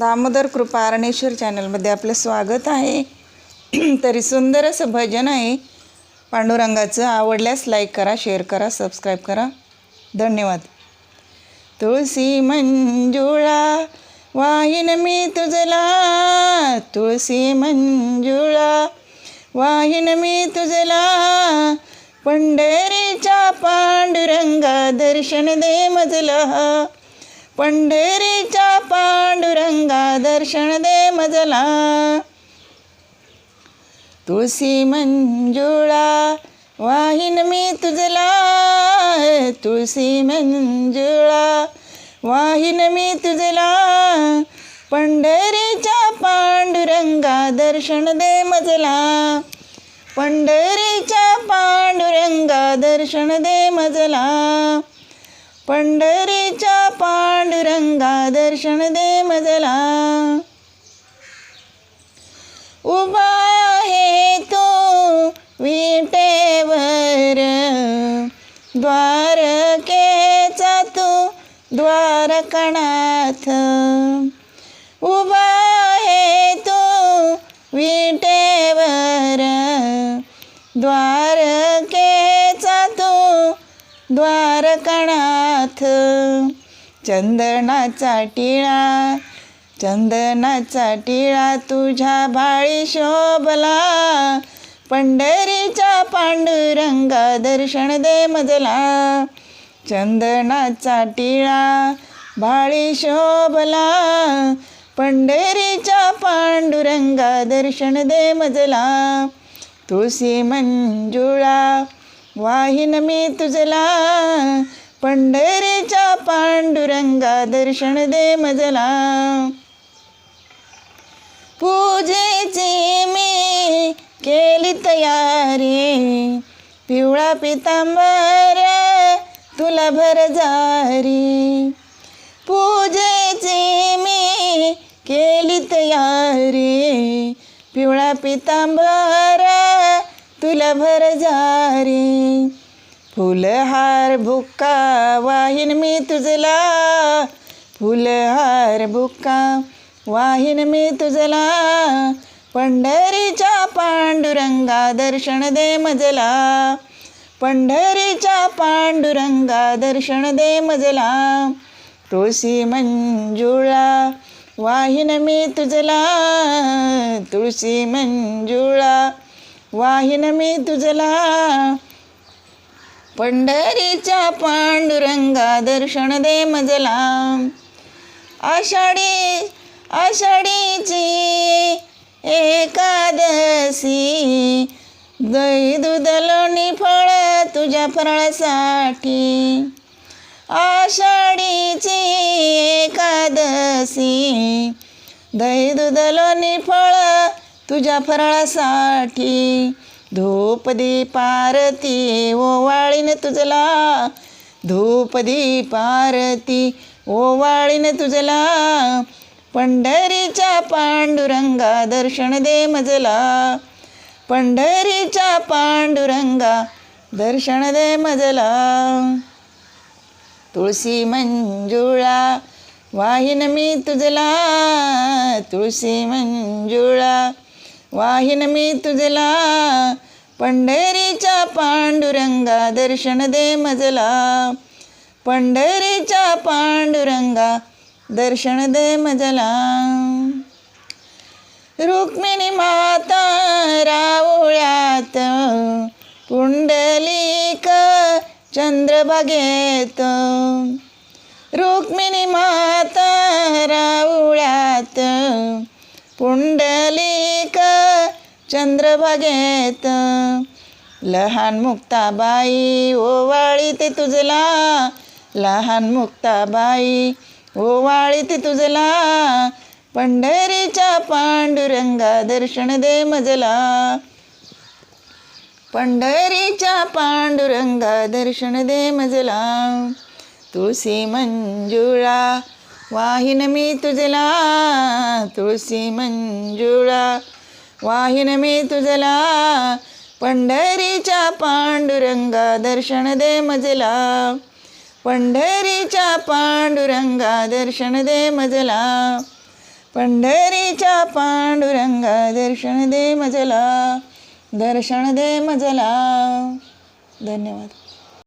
दामोदर कृपा अरणेश्वर चॅनलमध्ये आपलं स्वागत आहे. तरी सुंदर असं भजन आहे. पांडुरंगाचं आवडल्यास लाईक करा शेअर करा सबस्क्राईब करा. धन्यवाद. तुळशी मंजुळा वाहिन मी तुझला. तुळशी मंजुळा वाहिन मी तुझला. पंढरीच्या पांडुरंगा दर्शन दे मजला. पंढरीच्या पांडुरंगा दर्शन दे मजला. तुळशी मंजुळा वाहिन मी तुझला. तुळशी मंजुळा वाहिन मी तुझला. पंढरीच्या पांडुरंगा दर्शन दे मजला. पंढरीच्या पांडुरंगा दर्शन दे मजला. पंढरीच्या गंगा दर्शन दे मजला. उभा आहे तो विटेवर. द्वारकेचा तू द्वारकणाथ उभा आहे तो विटेवर. द्वारकेचा तू द्वारकणाथ चंदनाचा टिळा चंदनाचा टिळा तुझ्या भाळी शोभला. पंढरीच्या पांडुरंगा दर्शन दे मजला. चंदनाचा टिळा भाळी शोभला. पंढरीच्या पांडुरंगा दर्शन दे मजला. तुळशी मंजुळा वाहिन मी तुझला. पंढरी पांडुरंगा दर्शन दे मजला. पूजेची मी केली तयारी. पिवळा पितांबर तुला भर जारी. पूजेची मी केली तयारी. पिवळा पितांबर तुला भर जारी. फुलहार बुक्का वाहिन मी तुझला. फुलहार बुक्का वाहिन मी तुझला. पंढरीच्या पांडुरंगा दर्शन दे मजला. पंढरीच्या पांडुरंगा दर्शन दे मजला. तुळशी मंजुळा वाहिन मी तुझला. तुळशी मंजुळा वाहिन मी तुझला. पंढरीच्या पांडुरंगा दर्शन दे मजला. आषाढी आषाढीची एकादशी. दही दुदलोनी फळ तुझ्या फराळासाठी. आषाढीची एकादशी. दही दूध फळ तुझ्या फराळासाठी. धूप पारती ओवाळीन तुझला. धूप पारती ओवाळीन तुझला. पंढरीच्या पांडुरंगा दर्शन दे मजला. पंढरीच्या पांडुरंगा दर्शन दे मजला. तुळशी मंजुळा वाहिन मी तुझला. तुळशी मंजुळा वाहिन मी तुझला पंढरीच्या पांडुरंगा दर्शन दे मजला. पंढरीच्या पांडुरंगा दर्शन दे मजला. रुक्मिणी माता रावळ्यात पुंडलिक चंद्रभागेत रुक्मिणी माता रावळ्यात पुंडलिक चंद्रभागेत. लहान मुक्ताबाई ओवाळी ते तुझला. लहान मुक्ताबाई ओवाळी ते तुझला. पंढरीच्या पांडुरंगा दर्शन दे मजला. पंढरीच्या पांडुरंगा दर्शन दे मजला. तुळशी मंजुळा वाहिन मी तुझला. तुळशी मंजुळा वाहिन मी तुझला पंढरीच्या पांडुरंगा दर्शन दे मजला. पंढरीच्या पांडुरंगा दर्शन दे मजला. पंढरीच्या पांडुरंगा दर्शन दे मजला. दर्शन दे मजला. धन्यवाद.